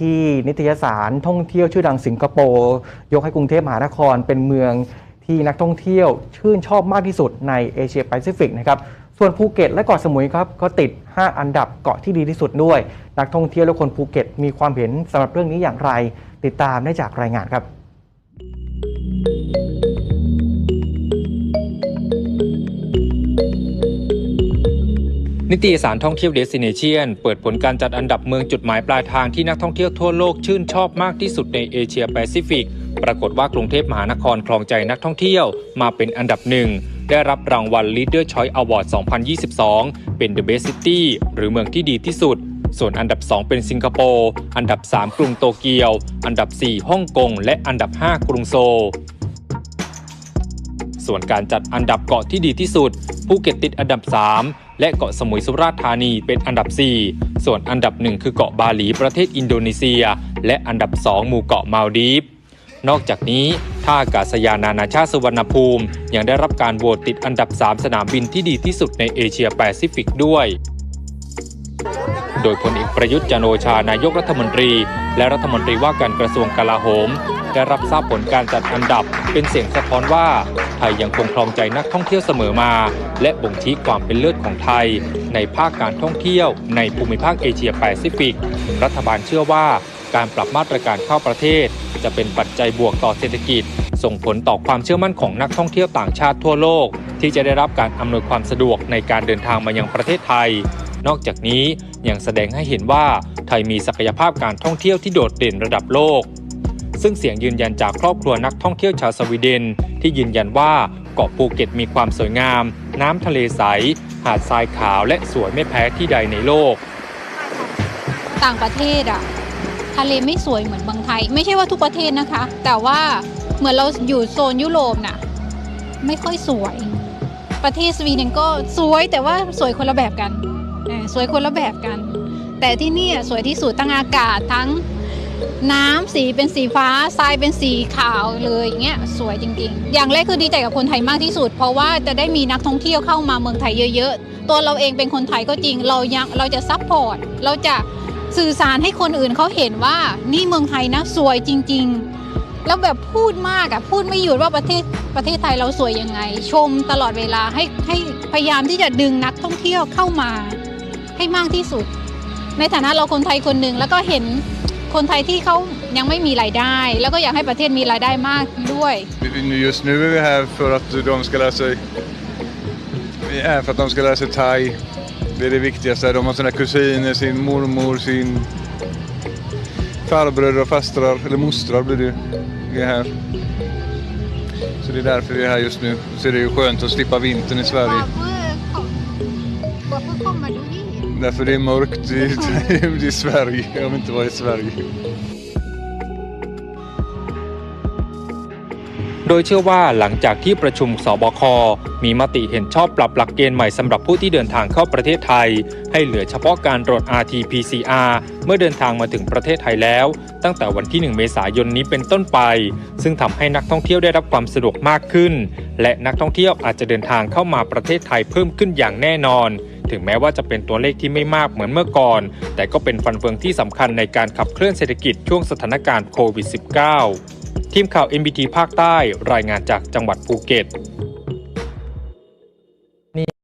ที่นิตยสารท่องเที่ยวชื่อดังสิงคโปร์ยกให้กรุงเทพมหานครเป็นเมืองที่นักท่องเที่ยวชื่นชอบมากที่สุดในเอเชียแปซิฟิกนะครับส่วนภูเก็ตและเกาะสมุยครับก็ติด 5 อันดับเกาะที่ดีที่สุดด้วย นักท่องเที่ยวและคนภูเก็ตมีความเห็นสำหรับเรื่องนี้อย่างไร ติดตามได้จากรายงานครับ นิตยสารท่องเที่ยวเดสิเนเชียนเปิดผลการจัดอันดับเมืองจุดหมายปลายทางที่นักท่องเที่ยวทั่วโลกชื่นชอบมากที่สุดในเอเชียแปซิฟิก ปรากฏว่ากรุงเทพมหานครครองใจนักท่องเที่ยวมาเป็นอันดับหนึ่ง ได้รับรางวัล Leader Choice Award 2022 เป็น The Best City หรือเมืองที่ดีที่สุด ส่วนอันดับ 2 เป็นสิงคโปร์ อันดับ 3 กรุงโตเกียว อันดับ 4 ฮ่องกง และอันดับ 5 กรุงโซล ส่วนการจัดอันดับเกาะที่ดีที่สุดภูเก็ตติดอันดับ 3 และเกาะสมุยสุราษฎร์ธานีเป็นอันดับ 4 ส่วนอันดับ 1 คือเกาะบาหลีประเทศอินโดนีเซีย และอันดับ 2 หมู่เกาะมาลดีฟนอกจากนี้ท่าอากาศยานนานาชาติสุวรรณภูมิ ยังได้รับการโหวตติดอันดับ 3 สนามบินที่ดีที่สุดในเอเชียแปซิฟิกด้วย โดยพลเอกประยุทธ์จันโอชานายกรัฐมนตรี และรัฐมนตรีว่าการกระทรวงกลาโหม ได้รับทราบผลการจัดอันดับเป็นเสียงสะท้อนว่า ไทยยังคงครองใจนักท่องเที่ยวเสมอมา และบ่งชี้ความเป็นเลิศของไทย ในภาคการท่องเที่ยวในภูมิภาคเอเชียแปซิฟิก รัฐบาลเชื่อว่าการปรับมาตรการเข้าประเทศ จะเป็นปัจจัยบวกต่อเศรษฐกิจ ส่งผลต่อความเชื่อมั่นของนักท่องเที่ยวต่างชาติทั่วโลก ที่จะได้รับการอำนวยความสะดวกในการเดินทางมายังประเทศไทย นอกจากนี้ยังแสดงให้เห็นว่าไทยมีศักยภาพการท่องเที่ยวที่โดดเด่นระดับโลก ซึ่งเสียงยืนยันจากครอบครัวนักท่องเที่ยวชาวสวีเดน ที่ยืนยันว่าเกาะภูเก็ตมีความสวยงาม น้ำทะเลใส หาดทรายขาวและสวยไม่แพ้ที่ใดในโลก ต่างประเทศอะทะเลไม่สวยเหมือนเมืองไทย ไม่ใช่ว่าทุกประเทศนะคะ แต่ว่าเหมือนเราอยู่โซนยุโรปน่ะไม่ค่อยสวย ประเทศสวีเดนก็สวยแต่ว่าสวยคนละแบบกันสวยคนละแบบกัน แต่ที่นี่อะสวยที่สุดทั้งอากาศทั้ง น้ำสีเป็นสีฟ้าทรายเป็นสีขาวเลยอย่างเงี้ยสวยจริงๆ อย่างแรกคือดีใจกับคนไทยมากที่สุด เพราะว่าจะได้มีนักท่องเที่ยวเข้ามาเมืองไทยเยอะๆ ตัวเราเองเป็นคนไทยก็จริง เรายังเราจะซัพพอร์ตเราจะสื่อสารให้คนอื่นเขาเห็นว่านี่เมืองไทยนะสวยจริง ๆ แล้วแบบพูดมากอะพูดไม่หยุดว่าประเทศประเทศไทยเราสวยยังไง ชมตลอดเวลาให้ให้พยายามที่จะดึงนักท่องเที่ยวเข้ามาให้มากที่สุด ในฐานะเราคนไทยคนหนึ่งแล้วก็เห็น คนไทยที่เขายังไม่มีรายได้ แล้วก็อยากให้ประเทศมีรายได้มากด้วย Just nu är vi här för att de ska lära sig... Vi är för att de ska lära sig thai. Det är det viktigaste. De har sina kusiner, sin mormor, sin farbröder och fastrar, eller mostrar blir det Vi är här. Så det är därför vi är här just nu. Så det är ju skönt att slippa vintern i Sverige. Därför det är mörkt i, i Sverige. Jag vill inte vara i Sverige. โดยเชื่อว่าหลังจากที่ประชุมสบค มีมติเห็นชอบปรับหลักเกณฑ์ใหม่สำหรับผู้ที่เดินทางเข้าประเทศไทย ให้เหลือเฉพาะการตรวจ RT-PCR เมื่อเดินทางมาถึงประเทศไทยแล้ว ตั้งแต่วันที่ 1 เมษายนนี้เป็นต้นไป ซึ่งทำให้นักท่องเที่ยวได้รับความสะดวกมากขึ้น และนักท่องเที่ยวอาจจะเดินทางเข้ามาประเทศไทยเพิ่มขึ้นอย่างแน่นอน ถึงแม้ว่าจะเป็นตัวเลขที่ไม่มากเหมือนเมื่อก่อน แต่ก็เป็นฟันเฟืองที่สำคัญในการขับเคลื่อนเศรษฐกิจช่วงสถานการณ์โควิด -19 ทีมข่าว MBT ภาคใต้รายงานจากจังหวัดภูเก็ต